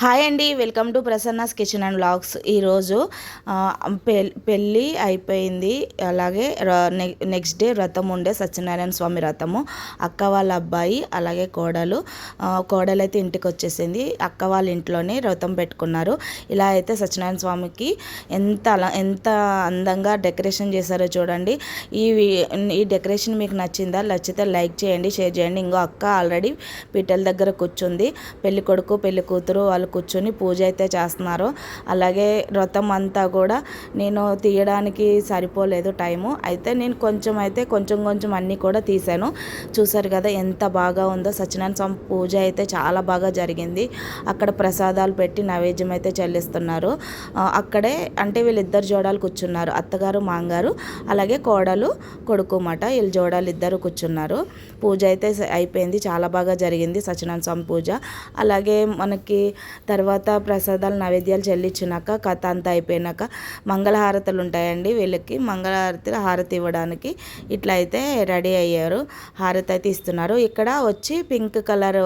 Hi అండి welcome to Prasanna's kitchen and blogs ఈరోజు పె- పెళ్ళి అయిపోయింది. అలాగే నెక్స్ట్ డే వ్రతం ఉండే సత్యనారాయణ స్వామి వ్రతము. అక్క వాళ్ళ అబ్బాయి అలాగే కోడలు. కోడలు అయితే ఇంటికి వచ్చేసింది. అక్క వాళ్ళ ఇంట్లోనే వ్రతం పెట్టుకున్నారు. ఇలా అయితే సత్యనారాయణ స్వామికి ఎంత ఎంత అందంగా డెకరేషన్ చేశారో చూడండి. ఈ ఈ డెకరేషన్ మీకు నచ్చిందా? నచ్చితే లైక్ చేయండి షేర్ చేయండి. ఇంకో అక్క ఆల్రెడీ పీటల దగ్గర కూర్చుంది. పెళ్ళికొడుకు కొడుకు కూతురు వాళ్ళు కూర్చొని పూజ అయితే చేస్తున్నారు. అలాగే వ్రతం అంతా కూడా నేను తీయడానికి సరిపోలేదు టైము. అయితే నేను కొంచెం అయితే కొంచెం కొంచెం అన్నీ కూడా తీశాను. చూసారు కదా ఎంత బాగా ఉందో సత్యనారాయణ స్వామి పూజ అయితే చాలా బాగా జరిగింది. అక్కడ ప్రసాదాలు పెట్టి నైవేద్యం అయితే చెల్లిస్తున్నారు. అక్కడే అంటే వీళ్ళిద్దరు జోడాలు కూర్చున్నారు. అత్తగారు మాంగారు అలాగే కోడలు కొడుకు మాట వీళ్ళు జోడాలు ఇద్దరు కూర్చున్నారు. పూజ అయితే అయిపోయింది. చాలా బాగా జరిగింది సత్యనారాయణ స్వామి పూజ. అలాగే మనకి తర్వాత ప్రసాదాలు నైవేద్యాలు చెల్లించినాక కథ అంతా అయిపోయినాక మంగళహారతులు ఉంటాయండి వీళ్ళకి. మంగళహారతి హారతి ఇవ్వడానికి ఇట్లా అయితే రెడీ అయ్యారు. హారతి అయితే ఇస్తున్నారు. ఇక్కడ వచ్చి పింక్ కలర్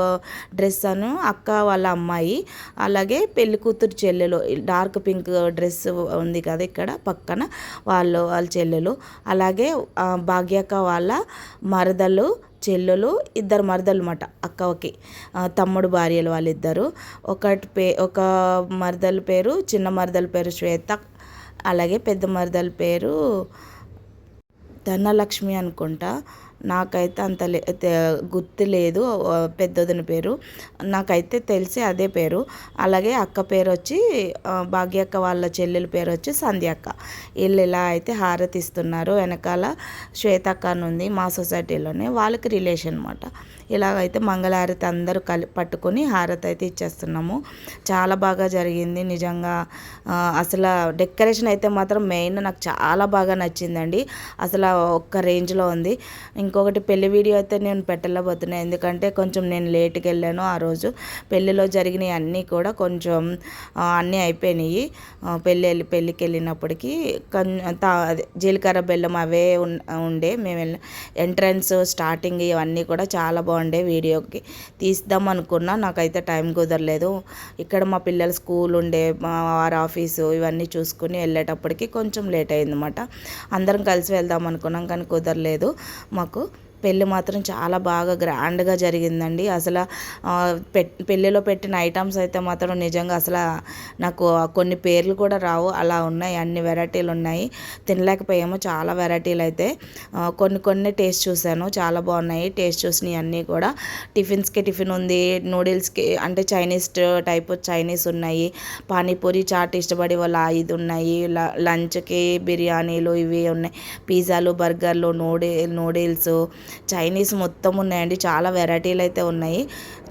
డ్రెస్ అను అక్క వాళ్ళ అమ్మాయి అలాగే పెళ్ళి కూతురు చెల్లెలు. డార్క్ పింక్ డ్రెస్ ఉంది కదా ఇక్కడ పక్కన వాళ్ళు వాళ్ళ చెల్లెలు. అలాగే భాగ్యక వాళ్ళ మరదలు చెల్లెలు ఇద్దరు మరదలు మాట అక్కకి తమ్ముడు భార్యలు వాళ్ళిద్దరు. ఒకటి పే ఒక మరదల పేరు చిన్న మరదల పేరు శ్వేత అలాగే పెద్ద మరదల పేరు ధనలక్ష్మి అనుకుంటా. నాకైతే అంత లే గుర్తు లేదు పెద్దదిన పేరు. నాకైతే తెలిసి అదే పేరు. అలాగే అక్క పేరు వచ్చి భాగ్యక్క వాళ్ళ చెల్లెల పేరు వచ్చి సంధ్యక్క. వీళ్ళు ఇలా అయితే హారతి ఇస్తున్నారు వెనకాల శ్వేతక్క అని ఉంది మా సొసైటీలోనే వాళ్ళకి రిలేషన్ అనమాట ఇలాగైతే మంగళహారతి అందరూ కలి పట్టుకొని హారతి అయితే ఇచ్చేస్తున్నాము. చాలా బాగా జరిగింది నిజంగా. అసలు డెకరేషన్ అయితే మాత్రం మెయిన్ నాకు చాలా బాగా నచ్చిందండి. అసలు ఒక్క రేంజ్లో ఉంది. ఇంకొకటి పెళ్ళి వీడియో అయితే నేను పెట్టలేకపోతున్నాను ఎందుకంటే కొంచెం నేను లేట్కి వెళ్ళాను ఆ రోజు. పెళ్ళిలో జరిగినవి అన్నీ కూడా కొంచెం అన్నీ అయిపోయినాయి. పెళ్ళి వెళ్ళి పెళ్ళికి వెళ్ళినప్పటికీ కన్ తా- అదే జీలకర్ర బెల్లం అవే ఉండే. మేము వెళ్ళిన ఎంట్రన్స్ స్టార్టింగ్ ఇవన్నీ కూడా చాలా బాగుండే వీడియోకి తీద్దాం అనుకున్నా. నాకైతే టైం కుదరలేదు. ఇక్కడ మా పిల్లల స్కూల్ ఉండే మా వారి ఆఫీసు ఇవన్నీ చూసుకుని వెళ్ళేటప్పటికి కొంచెం లేట్ అయిందన్నమాట. అందరం కలిసి వెళ్దాం అనుకున్నాం కానీ కుదరలేదు మాకు. పెళ్ళి మాత్రం చాలా బాగా గ్రాండ్గా జరిగిందండి. అసలు పె పెళ్ళిలో పెట్టిన ఐటమ్స్ అయితే మాత్రం నిజంగా అసలు నాకు కొన్ని పేర్లు కూడా రావు. అలా ఉన్నాయి అన్ని వెరైటీలు ఉన్నాయి. తినలేకపోయాము చాలా వెరైటీలు అయితే. కొన్ని కొన్ని టేస్ట్ చూశాను చాలా బాగున్నాయి. టేస్ట్ చూసినవి అన్నీ కూడా టిఫిన్స్కి టిఫిన్ ఉంది నూడిల్స్కి అంటే చైనీస్ టైప్ చైనీస్ ఉన్నాయి పానీపూరి చాట్ ఇష్టపడే వాళ్ళ ఐదు ఉన్నాయి ల- లంచ్కి బిర్యానీలు ఇవి ఉన్నాయి పిజ్జాలు బర్గర్లు నూడి నూడిల్స్ చైనీస్ మొత్తం ఉన్నాయండి. చాలా వెరైటీలు అయితే ఉన్నాయి.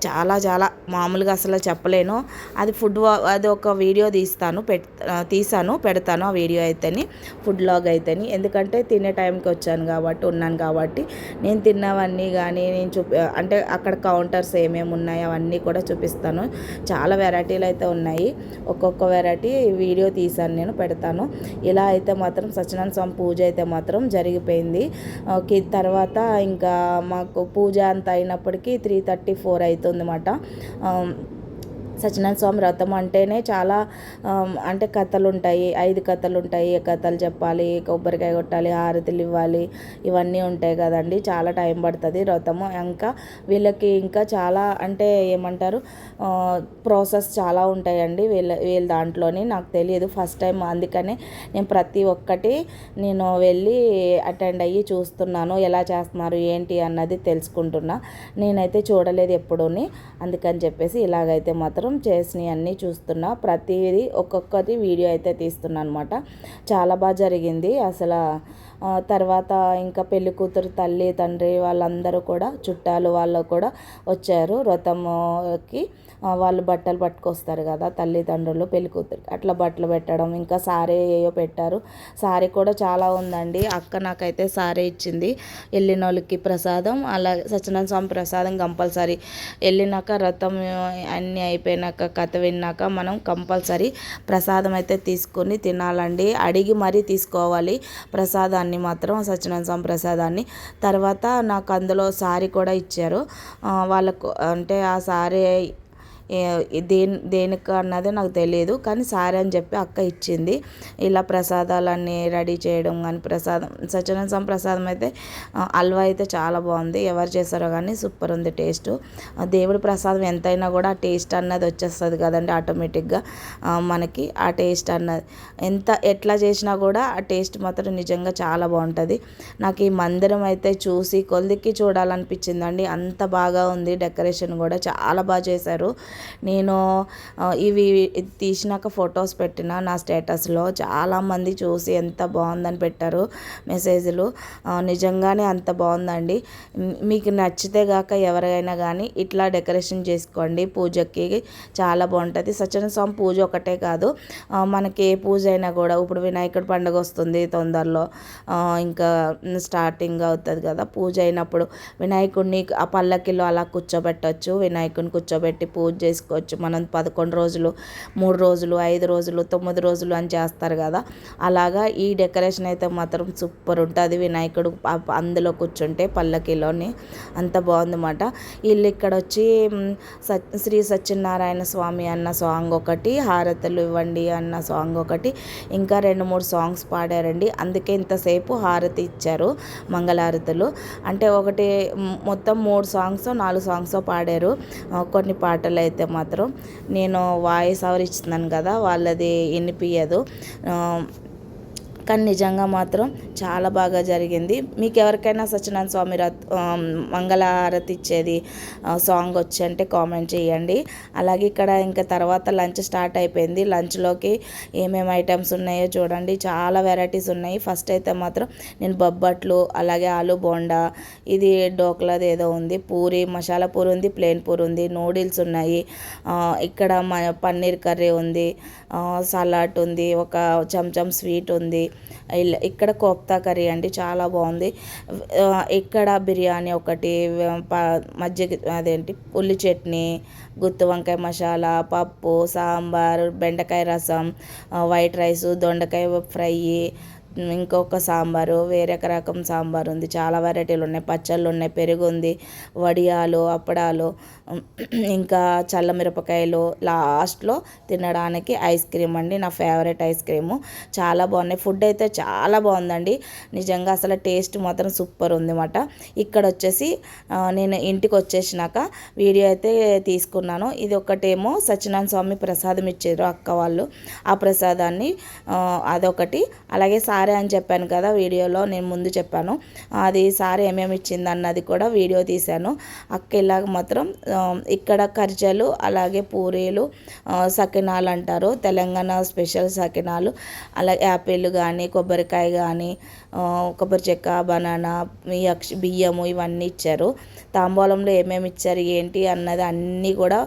చాలా చాలా మామూలుగా అసలు చెప్పలేను. అది ఫుడ్ వా- అది ఒక వీడియో తీస్తాను పెట్ తీసాను పెడతాను ఆ వీడియో అయితేని ఫుడ్ లాగ్ అయితేని. ఎందుకంటే తినే టైంకి వచ్చాను కాబట్టి ఉన్నాను కాబట్టి నేను తిన్నవన్నీ కానీ నేను చూపి అంటే అక్కడ కౌంటర్స్ ఏమేమి ఉన్నాయి అవన్నీ కూడా చూపిస్తాను. చాలా వెరైటీలు అయితే ఉన్నాయి. ఒక్కొక్క వెరైటీ వీడియో తీసాను నేను పెడతాను. ఇలా అయితే మాత్రం సత్యనారాయణ స్వామి పూజ అయితే మాత్రం జరిగిపోయింది. ఓకే తర్వాత ఇంకా మాకు పూజ అంత అయినప్పటికీ త్రీ థర్టీ ఫోర్ అవుతుంది అన్నమాట సత్యనారాయణ స్వామి వ్రతం అంటేనే చాలా అంటే కథలు ఉంటాయి ఐదు కథలు ఉంటాయి ఏ కథలు చెప్పాలి కొబ్బరికాయ కొట్టాలి హారతులు ఇవ్వాలి ఇవన్నీ ఉంటాయి కదండి. చాలా టైం పడుతుంది వ్రతము. ఇంకా వీళ్ళకి ఇంకా చాలా అంటే ఏమంటారు ప్రాసెస్ చాలా ఉంటాయండి వీళ్ళ వీళ్ళ దాంట్లోని. నాకు తెలియదు ఫస్ట్ టైం. అందుకనే నేను ప్రతి ఒక్కటి నేను వెళ్ళి అటెండ్ అయ్యి చూస్తున్నాను. ఎలా చేస్తున్నారు ఏంటి అన్నది తెలుసుకుంటున్నా. నేనైతే చూడలేదు ఎప్పుడూని. అందుకని చెప్పేసి ఇలాగైతే మాత్రం చేసినవి అన్నీ చూస్తున్నా. ప్రతిదీ ఒక్కొక్కటి వీడియో అయితే తీస్తున్నా అనమాట చాలా బాగా జరిగింది. అసలు తర్వాత ఇంకా పెళ్ళి కూతురు తల్లి తండ్రి వాళ్ళందరూ కూడా చుట్టాలు వాళ్ళు కూడా వచ్చారు వ్రతంకి వాళ్ళు బట్టలు పట్టుకొస్తారు కదా తల్లిదండ్రులు పెళ్ళి కూతురు అట్లా బట్టలు పెట్టడం ఇంకా సారీ ఏయో పెట్టారు. సారీ కూడా చాలా ఉందండి. అక్క నాకైతే సారీ ఇచ్చింది. వెళ్ళిన వాళ్ళకి ప్రసాదం అలా సత్యనారాయణ స్వామి ప్రసాదం కంపల్సరీ. వెళ్ళినాక రథం అన్నీ అయిపోయినాక కథ విన్నాక మనం కంపల్సరీ ప్రసాదం అయితే తీసుకొని తినాలండి. అడిగి మరీ తీసుకోవాలి. ప్రసాదాన్ని మాత్రం సత్యనారాయణ స్వామి ప్రసాదాన్ని. తర్వాత నాకు అందులో సారీ కూడా ఇచ్చారు. వాళ్ళకు అంటే ఆ సారీ దేని దేనికి అన్నది నాకు తెలియదు. కానీ సారీ అని చెప్పి అక్క ఇచ్చింది. ఇలా ప్రసాదాలన్నీ రెడీ చేయడం కానీ ప్రసాదం సత్యనారాయణ స్వామి ప్రసాదం అయితే హల్వా అయితే చాలా బాగుంది. ఎవరు చేశారో కానీ సూపర్ ఉంది టేస్ట్. దేవుడి ప్రసాదం ఎంతైనా కూడా ఆ టేస్ట్ అన్నది వచ్చేస్తుంది కదండి ఆటోమేటిక్గా. మనకి ఆ టేస్ట్ అన్నది. ఎంత ఎట్లా చేసినా కూడా ఆ టేస్ట్ మాత్రం నిజంగా చాలా బాగుంటుంది. నాకు ఈ మందిరం అయితే చూసి కొలిదికి చూడాలనిపించిందండి. అంత బాగా ఉంది డెకరేషన్ కూడా. చాలా బాగా చేశారు. నేను ఇవి తీసినాక ఫొటోస్ పెట్టిన నా స్టేటస్లో. చాలామంది చూసి ఎంత బాగుందని పెట్టారు మెసేజ్లు. నిజంగానే అంత బాగుందండి. మీకు నచ్చితే కాక ఎవరైనా కానీ ఇట్లా డెకరేషన్ చేసుకోండి. పూజకి చాలా బాగుంటుంది. సత్యనారాయణ స్వామి పూజ ఒకటే కాదు. మనకి ఏ పూజ అయినా కూడా ఇప్పుడు వినాయకుడి పండుగ వస్తుంది తొందరలో. ఇంకా స్టార్టింగ్ అవుతుంది కదా పూజ అయినప్పుడు వినాయకుడిని ఆ పల్లకిలో అలా కూర్చోబెట్టచ్చు. వినాయకుడిని కూర్చోబెట్టి పూజ చేసుకోవచ్చు మనం పదకొండు రోజులు మూడు రోజులు ఐదు రోజులు తొమ్మిది రోజులు అని చేస్తారు కదా. అలాగా ఈ డెకరేషన్ అయితే మాత్రం సూపర్ ఉంటుంది. వినాయకుడు అందులో కూర్చుంటే పల్లకిలోని అంత బాగుందన్నమాట. వీళ్ళు ఇక్కడ వచ్చి శ్రీ సత్యనారాయణ స్వామి అన్న సాంగ్ ఒకటి హారతలు ఇవ్వండి అన్న సాంగ్ ఒకటి ఇంకా రెండు మూడు సాంగ్స్ పాడారండి. అందుకే ఇంతసేపు హారతి ఇచ్చారు మంగళహారతులు అంటే ఒకటి మొత్తం మూడు సాంగ్స్ నాలుగు సాంగ్స్ పాడారు. కొన్ని పాటలు అయితే మాత్రం నేను వాయిస్ ఓవర్ ఇస్తున్నాను కదా వాళ్ళది వినిపించదు కానీ నిజంగా మాత్రం చాలా బాగా జరిగింది. మీకు ఎవరికైనా సత్యనారాయణ స్వామి రత్ మంగళహారతి ఇచ్చేది సాంగ్ వచ్చి అంటే కామెంట్ చేయండి. అలాగే ఇక్కడ ఇంకా తర్వాత లంచ్ స్టార్ట్ అయిపోయింది. లంచ్లోకి ఏమేమి ఐటమ్స్ ఉన్నాయో చూడండి. చాలా వెరైటీస్ ఉన్నాయి. ఫస్ట్ అయితే మాత్రం నేను బొబ్బట్లు అలాగే ఆలు బోండా ఇది డోక్లాది ఏదో ఉంది పూరి మసాలా పూరి ఉంది ప్లేన్ పూరి ఉంది నూడిల్స్ ఉన్నాయి. ఇక్కడ పన్నీర్ కర్రీ ఉంది సలాడ్ ఉంది ఒక చెంచం స్వీట్ ఉంది. ఇక్కడ కోప్తా కర్రీ అండి చాలా బాగుంది. ఇక్కడ బిర్యానీ ఒకటి మజ్జిగ అదేంటి ఉల్లి చట్నీ గుత్తి వంకాయ మసాలా పప్పు సాంబార్ బెండకాయ రసం వైట్ రైస్ దొండకాయ ఫ్రై ఇంకొక సాంబారు వేరే రకం సాంబార్ ఉంది. చాలా వెరైటీలు ఉన్నాయి. పచ్చళ్ళు ఉన్నాయి పెరుగు ఉంది వడియాలు అప్పడాలు ఇంకా చల్ల మిరపకాయలు. లాస్ట్లో తినడానికి ఐస్ క్రీమ్ అండి. నా ఫేవరెట్ ఐస్ క్రీము చాలా బాగున్నాయి. ఫుడ్ అయితే చాలా బాగుందండి. నిజంగా అసలు టేస్ట్ మాత్రం సూపర్ ఉంది అన్నమాట ఇక్కడ వచ్చేసి నేను ఇంటికి వచ్చేసినాక వీడియో అయితే తీసుకున్నాను. ఇది ఒకటేమో సత్యనారాయణ స్వామి ప్రసాదం ఇచ్చారు అక్క వాళ్ళు. ఆ ప్రసాదాన్ని అదొకటి. అలాగే సా సారీ అని చెప్పాను కదా వీడియోలో నేను ముందు చెప్పాను. అది సారీ ఏమేమి ఇచ్చింది అన్నది కూడా వీడియో తీశాను. అక్క ఇలాగ మాత్రం ఇక్కడ కర్జలు అలాగే పూరీలు సకినాలు అంటారు. తెలంగాణ స్పెషల్ సకినాలు అలాగే యాపిల్ కానీ కొబ్బరికాయ కానీ కొబ్బరి చెక్క బనానా బియ్యము ఇవన్నీ ఇచ్చారు. తాంబూలంలో ఏమేమి ఇచ్చారు ఏంటి అన్నది అన్నీ కూడా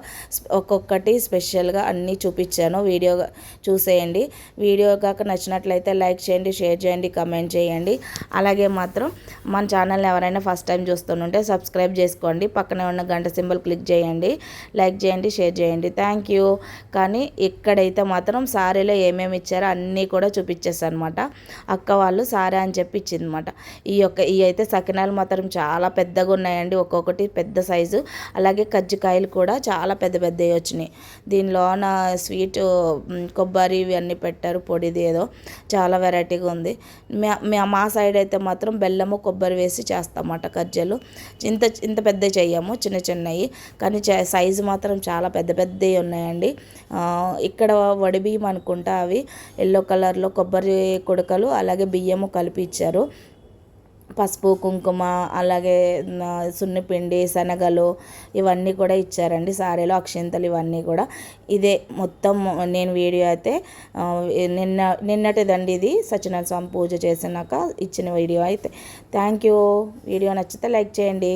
ఒక్కొక్కటి స్పెషల్గా అన్నీ చూపించాను. వీడియో చూసేయండి. వీడియో కాక నచ్చినట్లయితే లైక్ చేయండి షేర్ చేయండి కమెంట్ చేయండి. అలాగే మాత్రం మన ఛానల్ని ఎవరైనా ఫస్ట్ టైం చూస్తుంటే సబ్స్క్రైబ్ చేసుకోండి. పక్కనే ఉన్న గంట సింబల్ క్లిక్ చేయండి. లైక్ చేయండి షేర్ చేయండి. థ్యాంక్ యూ కానీ ఇక్కడైతే మాత్రం సారీలో ఏమేమి ఇచ్చారో అన్నీ కూడా చూపించేస్తాను అనమాట అక్క వాళ్ళు సారీ అని చెప్పి ఇచ్చిందనమాట ఈ యొక్క ఈ అయితే సకినాలు మాత్రం చాలా పెద్దగా ఉన్నాయండి. ఒక్కొక్కటి పెద్ద సైజు అలాగే కజ్జికాయలు కూడా చాలా పెద్ద పెద్దవి వచ్చినాయి. దీనిలోన స్వీట్ కొబ్బరి ఇవన్నీ పెట్టారు. పొడిది ఏదో. చాలా వెరైటీగా ఉంది మా సైడ్ అయితే మాత్రం బెల్లము కొబ్బరి వేసి చేస్తామన్నమాట కజ్జలు ఇంత ఇంత పెద్ద చెయ్యము చిన్న చిన్నవి కానీ సైజు మాత్రం చాలా పెద్ద పెద్దవి ఉన్నాయండి. ఇక్కడ వడిబియ్యం అనుకుంటా అవి. ఎల్లో కలర్లో కొబ్బరి కొడకలు అలాగే బియ్యము కలిపి ఇచ్చారు. పసుపు కుంకుమ అలాగే సున్నిపిండి శనగలు ఇవన్నీ కూడా ఇచ్చారండి. సారీలో అక్షింతలు ఇవన్నీ కూడా. ఇదే మొత్తం నేను వీడియో అయితే నిన్న నిన్నటిదండి ఇది. సత్యనారాయణ స్వామి పూజ చేసినాక ఇచ్చిన వీడియో అయితే. Thank you. వీడియో నచ్చితే లైక్ చేయండి.